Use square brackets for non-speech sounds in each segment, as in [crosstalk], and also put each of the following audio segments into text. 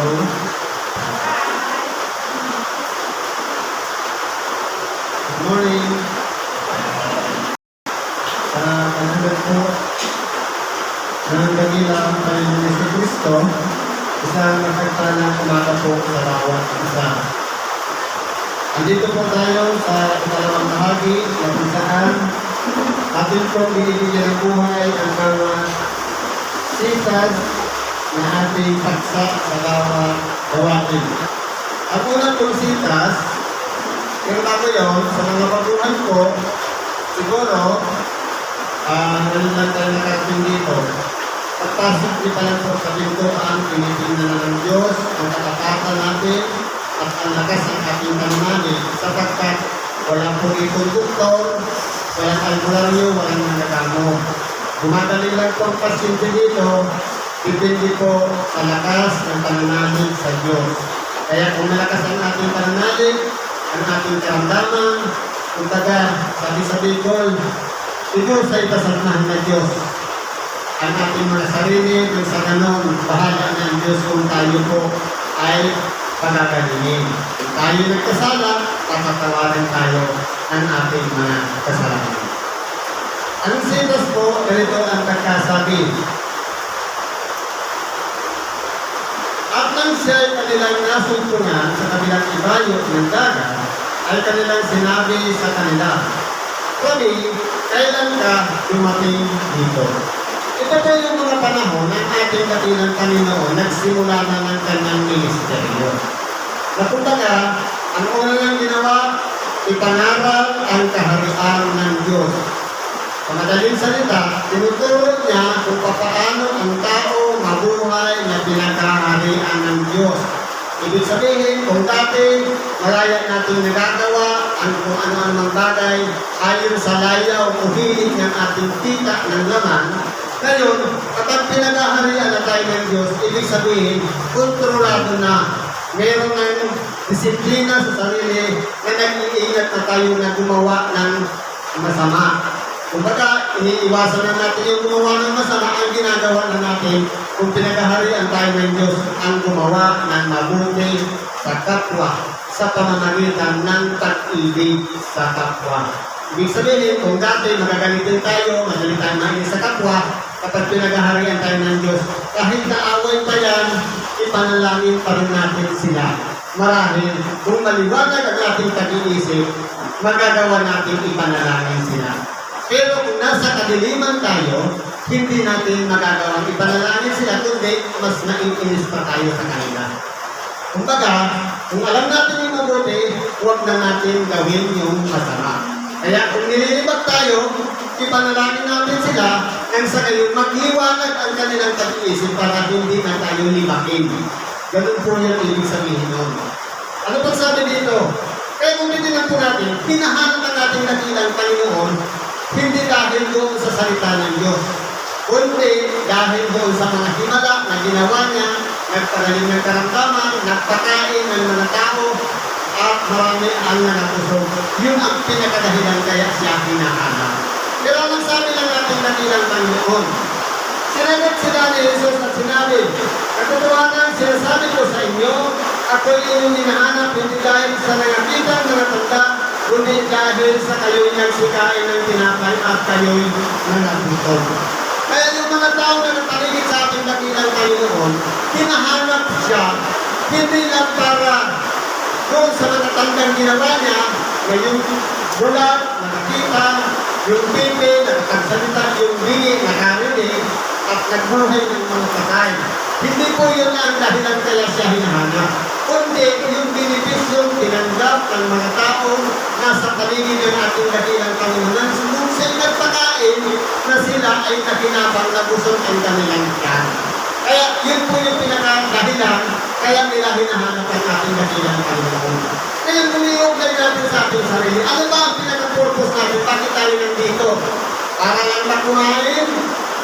어... unang pong sitas, pero bago yun, sa mga baguhan ko, siguro, ah, uh, lang tayo nakarating dito. Pagpasok pa lang sa pintuan, tinitingnan na ng Diyos ang katapatan natin at ang lakas ng ating pananalig sapagkat walang po itong doktor, walang albularyo, walang nanagamo. Gumadali lang po ang pasyente dito, depende po sa lakas ng pananalig sa Diyos. Kaya kung malakas ang ating pananalig, ang ating karamdaman, kung taga, sabi sa Bicol, ito sa ipasamahan ng Diyos. Ang ating mga sarili, ng sa ganon, bahala ng Diyos kung tayo po ay pagagalingin. Kung tayo nagkasala, patatawarin tayo ng ating mga kasalanan. Ang sinas po, ganito ang pagkasabi. At nang siya ay kanilang nasuntungan sa kabilang ibayo ng dagat, ay kanilang sinabi sa kanila, Kami, kailan ka dumating dito? Ito po yung mga panahon ng ating katilang Panginoon, nagsimula na ng kanyang ministeryo. Napuntaga, ang una niyang ginawa, ipangaral ang kaharian ng Diyos. Sa madaling salita, tinuturo niya kung paano ang tao mabuhay na pinagkaharian ng Diyos. Ibig sabihin, kung dati malaya natin nagagawa ang kung ano-anong bagay ayon sa layaw o hilig ng ating kita ng laman, ngayon, kapag pinagaharian na tayo ng Diyos, ibig sabihin, kontrolado na. Meron ng disiplina sa sarili na nag-iingat na tayo na gumawa ng masama. Kumbaga, iniiwasan na natin yung gumawa ng masama ang ginagawa na natin kung pinagaharian tayo ng Diyos ang gumawa ng mabuti sa kapwa sa pamamagitan ng tag-ibig sa kapwa. Ibig sabihin, kung dati magagalitin tayo, madali tayo mainis sa kapwa, kapag pinagaharian tayo ng Diyos, kahit naaway pa yan, ipanalangin pa rin natin sila. Marahil, kung maliwanag ang ating pag-iisip, magagawa natin ipanalangin sila. Pero kung nasa kadiliman tayo, hindi natin magagawang ipanalangin sila, kundi mas naiinis pa tayo sa kanila. Kumbaga, kung alam natin yung mabuti, huwag na natin gawin yung masama. Kaya kung nililibag tayo, ipanalangin natin sila, nang sa gayon magliwanag ang kanilang pag-iisip para hindi na tayo libakin. Ganun po yung ibig sabihin nun. Ano pag sabi dito? Kaya kung titignan po natin, hinahanap ang ating dakilang Panginoon, hindi dahil doon sa salita ng Diyos, kundi dahil doon sa mga himala na ginawa niya, nagparaling ng karamdaman, nagpakain ng mga tao, at marami ang nanapusog. Yun ang pinakadahilan kaya siya hinahanap. Pero ang sabi ng ating dakilang Panginoon, sinagot sila ni Jesus at sinabi, Katotohanan, sinasabi ko sa inyo, ako inyong hinahanap hindi dahil sa nakakita ng natanda, kundi dahil sa kayo'y nagsikain ng tinapay at kayo'y nanatutog. Kaya yung mga tao na napaligid sa ating dakilang Panginoon, hinahanap siya, hindi lang para doon sa natatandang ginawa niya, na yung bulat, nakakita, yung pipi, nakakagsalita, yung bingi, nakarinig, at nagbuhay ng mga patay. Hindi po yun ang dahilan kaya siya hinahanap. Kundi yung binipisyong tinanggap ng mga tao nasa paligid ng ating dakilang Panginoon. Nung siya'y nagpakain na sila ay nakinabang na busog ang kanilang tiyan. Kaya yun po yung pinakadahilan kaya nila hinahanap ang ating dakilang Panginoon. Ngayon, i-open natin sa ating sarili, ano ba ang pinaka-purpose natin? Bakit tayo nandito? Para lang makuhain?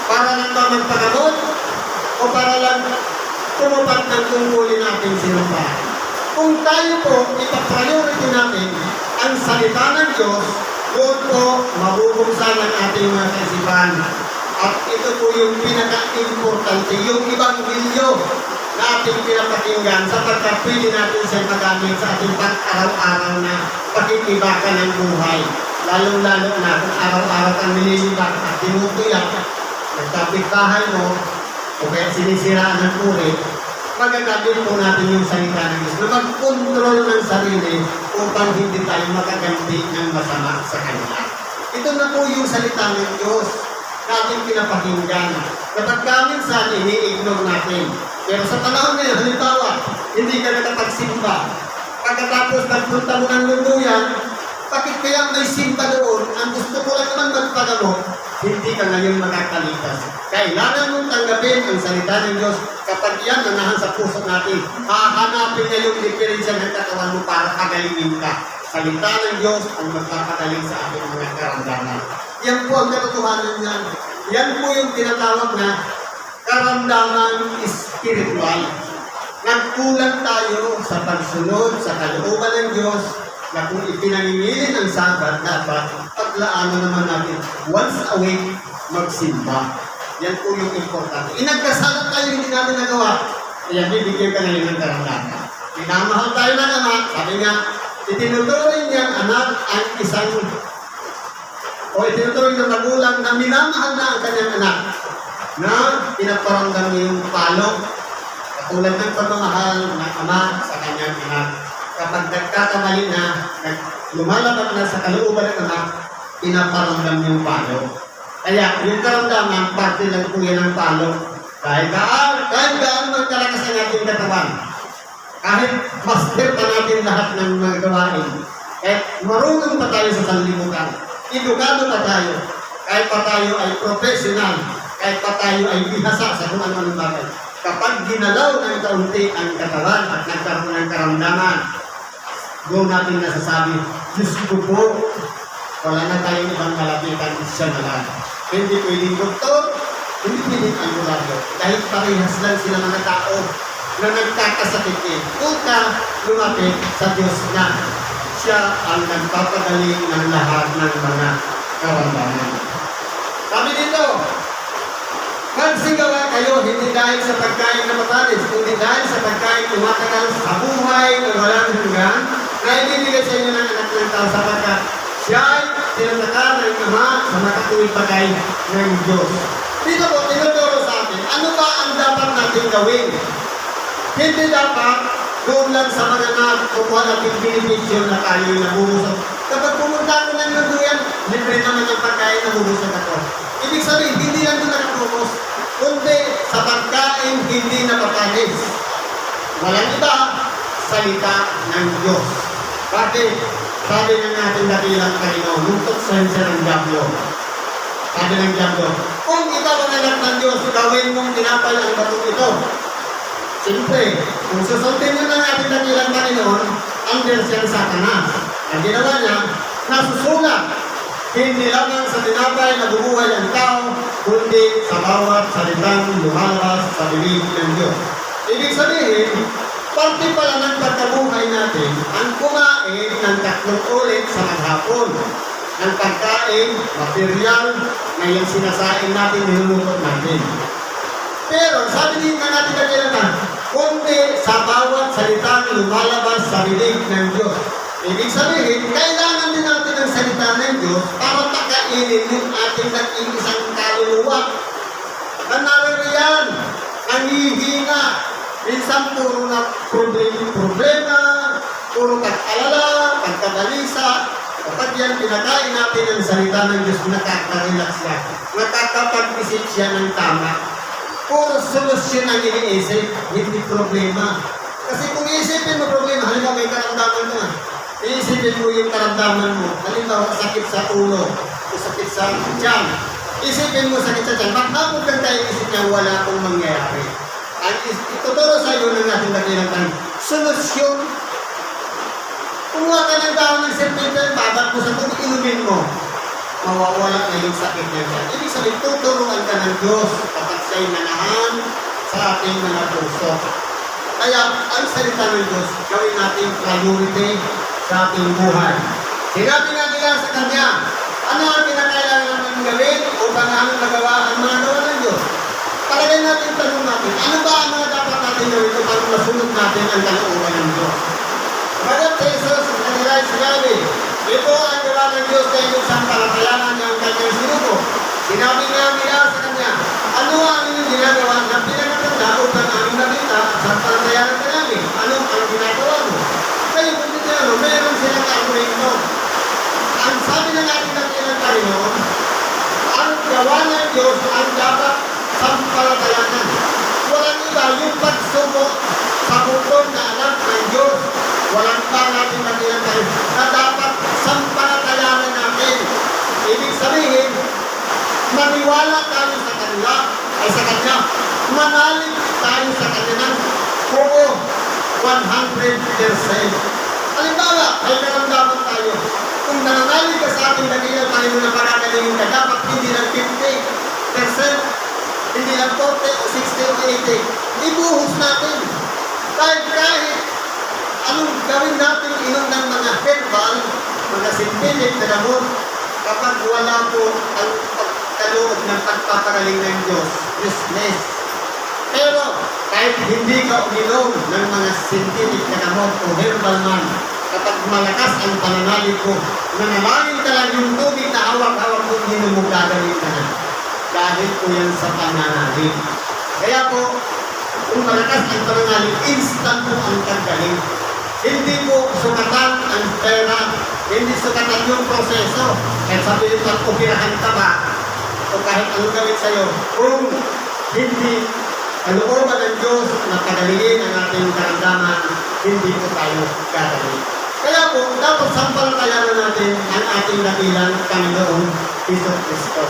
Para lang ba magpagamot? O para lang tumupad ng tungkulin natin sinumpa? Kung tayo po, ipapriority natin ang salita ng Diyos, doon mabubuksan ang ating mga kaisipan. At ito po yung pinaka-importante, yung ibang bilyo. na ating pinapakinggan sapagkat pwede natin siya magamit sa ating pang-araw-araw na pakikibaka ng buhay. Lalong-lalo na kung araw-araw kang nililibak at tinutuyak, nagkapit-bahay mo, o kaya sinisiraan ng kulit, magagamit po natin yung salita Diyos na mag-control ng sarili upang hindi tayo makaganti ng masama sa kanila. Ito na po yung salita ng Diyos na ating pinapakinggan. Kapag minsan ini-ignore natin. Pero sa panahon ngayon, halimbawa, hindi ka nakapagsimba. Pagkatapos nagpunta mo ng lunduyan, bakit kaya may simba doon? Ang gusto ko lang naman magpagamot, hindi ka ngayon makakalitas. Kailangan mong tanggapin ang salita ng Diyos kapag yan nanahan sa puso natin. Hahanapin niya yung diferensya ng katawan mo para pagalingin ka. Salita ng Diyos ang magpapagaling sa ating mga karamdaman. Yan po ang katotohanan niyan. Yan po yung tinatawag na karamdaman spiritual. Nagkulang tayo sa pagsunod sa kalooban ng Diyos na kung ipinangingilin ang sabat, dapat paglaanan naman natin once a week magsimba. Yan po yung importante. Inagkasalat tayo hindi natin nagawa. Kaya bibigyan ka ngayon ng karamdaman. Minamahal tayo ng anak. Sabi nga, itinuturing niyang anak ang isang o itinuturing ng magulang na minamahal na ang kanyang anak na pinaparamdam niya yung palong katulad ng pagmamahal ng ama sa kanyang anak. Kapag nagkakamali na, lumalabas na sa kalooban ng anak, pinaparamdam yung palong. Kaya yung karamdaman, parte lang po yan ng palong. Kahit gaano, kahit gaano magkalakas ang ating katawan, kahit master pa natin lahat ng mga gawain, kahit marunong pa tayo sa sanlibutan, edukado pa tayo, kahit pa tayo ay professional, kahit pa tayo ay bihasa sa kung ano-anong bagay. Kapag ginalaw ng kaunti ang katawan at nagkaroon ng karamdaman, doon natin nasasabi, Diyos ko po, wala na tayong ibang malapitan, siya na lang. Hindi pwedeng doktor, hindi pwedeng albularyo. Dahil parehas lang sila mga tao na nagkakasakit din. Kung ka lumapit sa Diyos na siya ang nagpapagaling ng lahat ng mga karamdaman. Sabi dito, Magsigawa kayo hindi dahil sa pagkain na matalis, kundi dahil sa pagkain tumatagal sa buhay na walang hanggan na ibibigay sa inyo ng anak ng tao sapagkat siya ay tinataka ng Ama sa makatuwid pagay ng Diyos. Dito po, tinuturo sa atin, ano ba ang dapat natin gawin? Hindi dapat lang sa mga nakukuha natin beneficyo na tayo yung nabubusog. Kapag pumunta ko ng luduyan, libre naman ang pagkain nabubusog ako. Ibig sabihin, hindi lang doon nakatubos, kundi sa pagkain hindi napapanis. Walang iba, salita ng Diyos. Bakit? Sabi ng ating dakilang Panginoon, nungtot sensya ng Diablo. Sabi ng Diablo, kung ikaw ang anak ng Diyos, gawin mong tinapay ang batong ito. Siyempre, kung susundin nyo ng ating dakilang Panginoon, under siya ng Satanas. Ang ginawa niya, nasusulat. Hindi lamang sa tinapay na bumuhay ang tao, kundi sa bawat salitang lumalabas sa bibig ng Diyos. Ibig sabihin, parte pala ng pagkabuhay natin ang kumain ng tatlong ulit sa maghapon ng pagkain, material, na yung sinasain natin, nilulutot natin. Pero sabi din nga natin kailangan, kundi sa bawat salita na lumalabas sa bibig ng Diyos. Ibig sabihin, kailangan din natin ang salita ng Diyos para pakainin yung ating nag-iisang kaluluwa. Na naririyan, nangihina, minsan puro na problema, problema puro pag-alala, pagkabalisa, kapag yan pinakain natin ang salita ng Diyos, nakaka-relax siya, nakakapag-isip siya ng tama. Puro solusyon ang iniisip, hindi problema. Kasi kung iisipin mo problema, halimbawa may karamdaman ka, iisipin mo yung karamdaman mo, halimbawa sakit sa ulo, o sakit sa tiyan, isipin mo sakit sa tiyan, maghapon kang tayo isip niya, wala akong mangyayari. Is- ituturo sa iyo ng ating dakilang tanong, solusyon. Kumuha ka ng dahon ng serpente, babat mo sa tubig, inumin mo mawawala na yung sakit niya dyan. Ibig sabihin, tuturuan ka ng Diyos kapag siya'y manahan sa ating mga puso. Kaya, ang salita ng Diyos, gawin natin priority sa ating buhay. Sinabi nga nila sa Kanya, ano ang kinakailangan natin gawin upang ang magawa ang mga gawa ng Diyos? Palagay natin tanong natin, ano ba ang mga dapat natin gawin masunod natin ang kalooban ng Diyos. Bagat sa Jesus, kanila ay sinabi, ito ang gawa ng Diyos sa inyong sampalatayanan ng kanyang sinuko. Sinabi nga nila sa kanya, ano ang inyong ginagawa na pinakatanda upang aming nakita at sampalatayanan ka namin? Ano ang ginagawa mo? Kayo kung hindi ano, meron silang argumento. Ang sabi ng ating dakilang Panginoon, ang gawa ng Diyos ang dapat sampalatayanan. Walang iba yung pagsuko sa bukod na anak ng Diyos. Walang pa natin dakilang Panginoon na dapat sampalatayanan natin. Ibig sabihin, maniwala tayo sa kanila, ay sa kanya. Manalig tayo sa kanya ng oo, 100%. Halimbawa, ay naramdaman tayo. Kung nananalig ka sa ating dakilang Panginoon na paragalingin ka, dapat hindi lang 50%, hindi lang 40 o 60 o 80. Ibuhos natin. Kahit kahit anong gawin natin inom ng mga herbal, mga na gamot, kapag wala po ang pagkaloob ng pagpapagaling ng Diyos, useless. Pero kahit hindi ka uminom ng mga na gamot o herbal man, kapag malakas ang pananalig ko, nanalangin ka lang yung tubig na hawak-hawak mo, hindi mo gagawin ka na. Dahil po yan sa pananalig. Kaya po, kung malakas ang pananalig, instant po ang paggaling. Hindi po sukatan ang pera, hindi sukatan yung proseso. Kahit sabihin mo, upirahan ka ba? O kahit anong gawin sa'yo, kung hindi kalooban ng Diyos na pagalingin ang ating karamdaman, hindi po tayo gagaling. Kaya po, dapat sampalatayanan natin ang ating dakilang Panginoong Iso Kristo.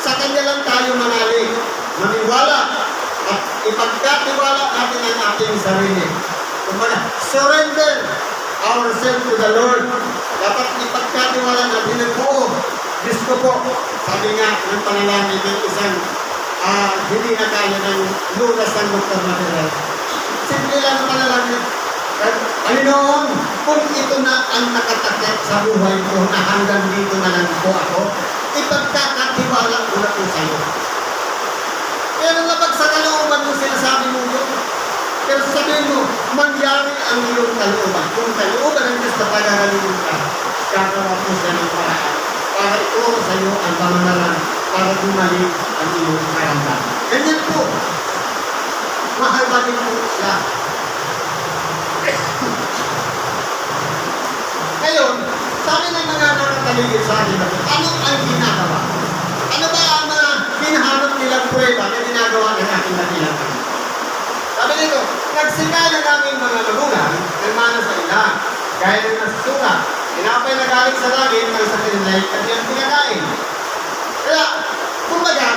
Sa Kanya lang tayo manalig, maniwala, at ipagkatiwala natin ang ating sarili. Kumbaga, surrender ourselves to the Lord. Dapat ipagkatiwala natin ng buo. Diyos ko po, sabi nga ng panalangin ng isang ah, hindi na kaya ng lunas ng Dr. Material. Simple lang ang panalangin. Panginoon, kung ito na ang nakatakip sa buhay ko na hanggang dito na lang po ako, ipagkakatiwala ko na po sa'yo. Pero kapag sa kalooban mo sinasabi mo yun, pero sabihin mo, mangyari ang iyong kalooban. Kung kalooban ng Diyos na pagagaling ka, gagawa mo siya ng paraan para ituro sa iyo ang pamanaran para gumaling ang iyong karamdaman. Ganyan po. Mahal ba din po siya? [laughs] Ngayon, sabi ng mga nakataligid sa akin, ano ang ginagawa? Ano ba ang mga hinahanap nilang prueba na ginagawa ng ating dakilang Panginoon? Sabi nito, nagsikay na namin mga magulang ng mana sa ila, gaya ng nasusulat, tinapay na galing sa langit ang sa kinilay at yung pinakain. Kaya, kumbaga,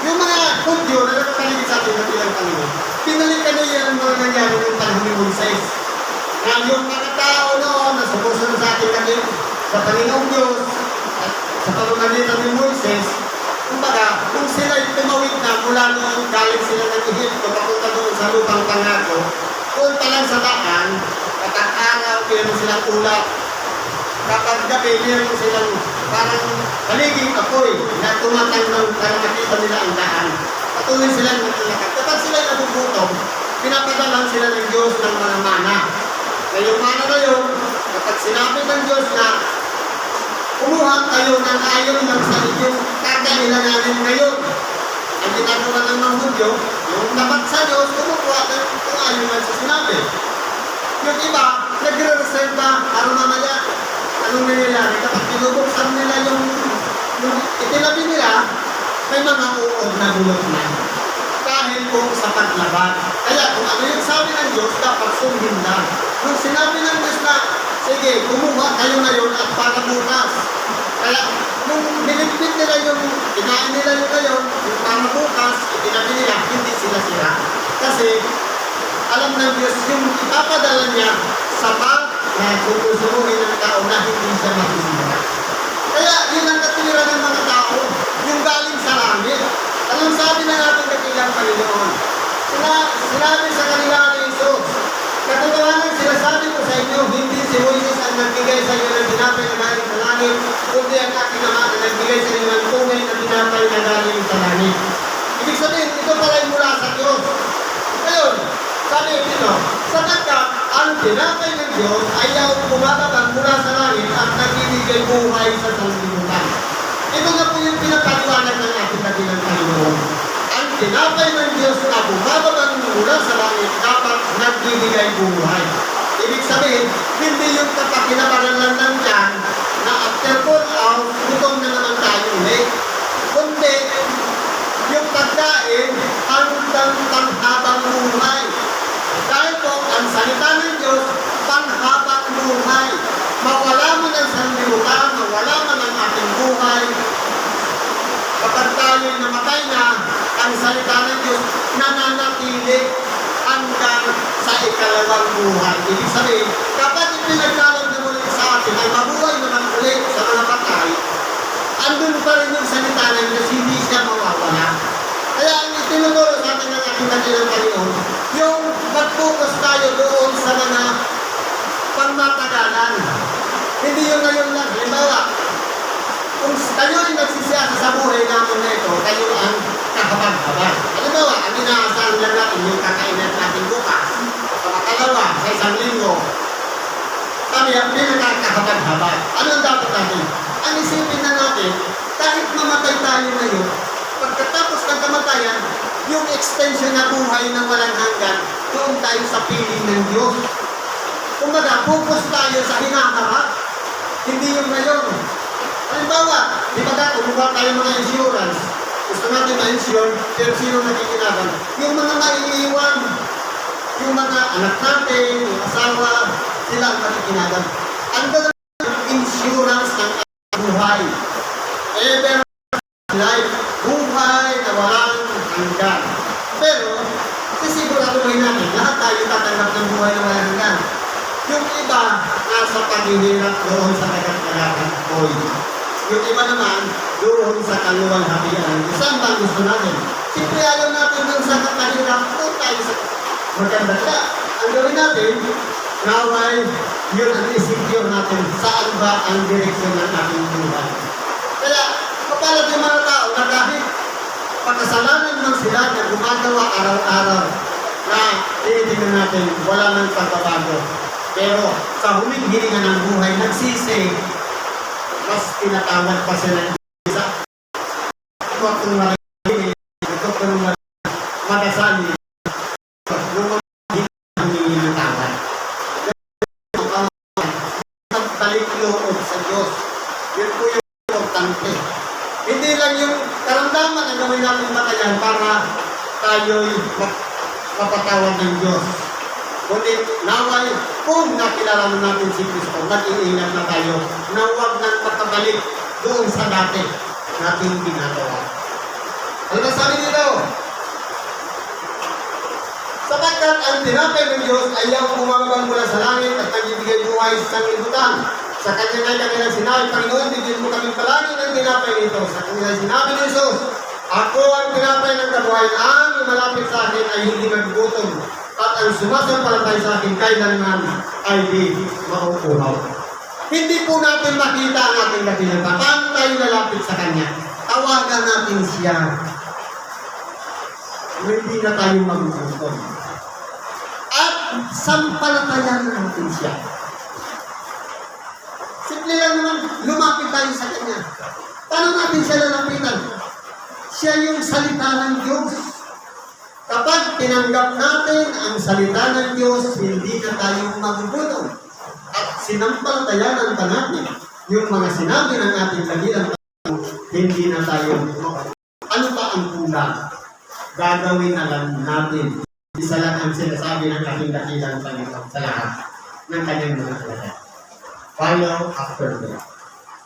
yung mga kudyo na nakataligid sa ating dakilang Panginoon, pinalikan nila ang mga nangyari ng panahon ni Moises. Na yung mga tao noon na sumusunod sa ating dakilang sa Panginoong Diyos at sa pamamagitan ni Moises, Kumbaga, kung sila'y tumawid na mula noon galing sila ng Egypto papunta doon sa lupang pangako, pa lang sa daan, at ang araw, meron silang ulap. Kapag gabi, meron silang parang paliging apoy na tumatanggang para makita nila ang daan. Patuloy sila ng lakad. Kapag sila nabubutom, pinapadalan sila ng Diyos ng mga mana. Na yung mana na yun, kapag sinabi ng Diyos na kumuha kayo ng ayon ng sa inyong kakailanganin ngayon. Ang ginagawa ng mga Hudyo, yung tapat sa Diyos, kumukuha ng kung ayon ng sa sinabi. Yung iba, nagre-reserve para mamaya. Anong nangyayari? Kapag binubuksan nila yung, yung itinabi nila, may mga uod na bulot na. Dahil kung sa paglaban. Kaya kung ano yung sabi ng Diyos, dapat sundin lang. Nung sinabi ng Diyos na, sige, kumuha kayo ngayon at para bukas. Kaya, nung nilipit nila yung, kinain nila yung ngayon, yung para bukas, itinabi nila, hindi sila sira. Kasi, alam ng Diyos, yung ipapadala niya sa pag na susuruhin ng tao na hindi siya masisira. Kaya, yun ang katira ng mga tao, yung galing sa langit. Anong sabi ng ating kakilang Panginoon? Sina, sinabi sa kanila ni Jesus, Katotohanan sinasabi ko sa inyo, hindi si Moises ang nagbigay sa inyo ng tinapay na galing sa langit, kundi ang aking ama na nagbigay sa inyo ng tunay na tinapay na galing sa langit. Ibig sabihin, ito pala yung mula sa Diyos. Ngayon, sabi dito, tinapay ng Diyos ay ang bumababa mula sa langit at nagbibigay buhay sa sanlibutan. Ito nga po yung pinapaliwanag ng ating dakilang Panginoon. Ang tinapay ng Diyos na bumababa mula sa langit dapat nagbibigay buhay. Ibig sabihin, hindi yung kapakinabangan lang ng tiyan na after 4 hours, gutom na naman tayo ulit. Kundi, yung pagkain hanggang panghabang buhay. Dahil po, ang salita ng Diyos, panghabang buhay. Mawala man ang sanlibutan, mawala man ang ating buhay, kapag tayo'y namatay na, ang salita ng Diyos nananatili hanggang sa ikalawang buhay. Ibig sabihin, kapag ipinagkalag na muli sa atin ay mabuhay naman ulit sa mga patay, andun pa rin yung salita ng Diyos, hindi siya mawawala. Kaya ang itinuturo sa atin ng ating dakilang Panginoon, yung mag-focus tayo doon sa mga pangmatagalan. Hindi yung ngayon lang. Halimbawa, kung kayo ay nagsisiyasa sa buhay namin na ito, kayo ang kahabag-habag. Halimbawa, ang inaasahan lang natin yung kakainan natin bukas, sa makalawa, sa isang linggo, kami ang pinakakahabag-habag. Ano ang dapat natin? Ang isipin na natin, kahit mamatay tayo ngayon, pagkatapos ng kamatayan, yung extension na buhay na walang hanggan, doon tayo sa piling ng Diyos. Kumbaga, focus tayo sa hinaharap, hindi yung ngayon. Halimbawa, di ba dati, kumuha tayo mga insurance, gusto natin ma-insure, pero sino nakikinaban? Yung mga maiiwan, yung mga anak natin, yung asawa, sila ang nakikinaban. Ang gano'n yung insurance ng buhay. Ever life, buhay na walang hanggan. Pero, sisiguraduhin natin, lahat tayo tatanggap ng buhay na walang hanggan. Yung iba, nasa paghihirap doon sa kagat-kagatan. Yung iba naman, doon sa kaluwalhatian. Saan ba gusto natin? Siyempre ayaw natin doon sa kahirap, doon tayo sa maganda. Kaya, ang gawin natin, naway, yun ang isecure natin saan ba ang direksyon ng ating buhay. Kaya, kapalad yung mga tao na kahit pagkasalanan man sila na gumagawa araw-araw na tinitingnan natin, wala nang pagbabago. Pero sa huling hininga ng buhay, nagsisi, mas tinatawag pa sila ng isa. Ito akong marami, ito akong magasali. Yung mga hiningi ng tawad. Nagbalik loob sa Diyos. Yun po yung importante. Hindi lang yung karamdaman na gawin natin batayan para tayo'y ma- mapatawad ng Diyos. Kundi naway, kung nakilala na natin si Kristo, nag-iingat na tayo na huwag nang makabalik doon sa dati nating ginagawa. Ano na sabi nito? Sapagkat ang tinapay ng Diyos ay ang bumababa mula sa langit at nagbibigay buhay sa sanglibutan. Sa kanya ay kanilang sinabi, Panginoon, bigyan mo kami palagi ng tinapay nito. Sa kanya sinabi ni Jesus, Ako ang tinapay ng kabuhayan, ang lumalapit sa akin ay hindi nagugutom. At ang sumasampalatay sa akin kailanman ay di mauuhaw. Hindi po natin makita ang ating dakilang Paano tayo lalapit sa Kanya? Tawagan natin siya. Hindi na tayo magugutom. At sampalatayan natin siya. Simple lang naman, lumapit tayo sa Kanya. Paano natin siya lalapitan? Siya yung salita ng Diyos. Kapag tinanggap natin ang salita ng Diyos, hindi na tayo magugutom. At sinampalatayanan pa natin yung mga sinabi ng ating kagilang hindi na tayo. Ano pa ang kulang? Gagawin na lang natin. Isa lang ang sinasabi ng ating Panginoon sa lahat ng kanyang mga talaga. Follow after me.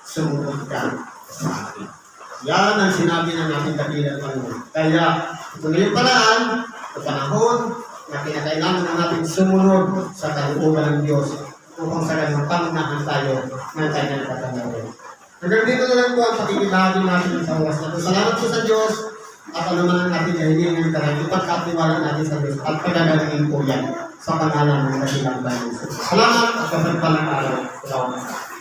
Sumunod ka sa akin. Yan ang sinabi ng ating dakilang Panginoon. Kaya, na yung paraan, sa panahon na kinakailangan na natin sumunod sa kalooban ng Diyos upang sa ganun pangunahan tayo ng kanyang katangalan. Hanggang dito na lang po ang pakikibahagi natin sa oras na ito. Salamat po sa Diyos at ano man ang ating kahilingan ng tayo, ipagkatiwala natin sa Diyos at pagkagalingin po yan sa pangalan ng Panginoon. Salamat at kapagpalang araw. Salamat.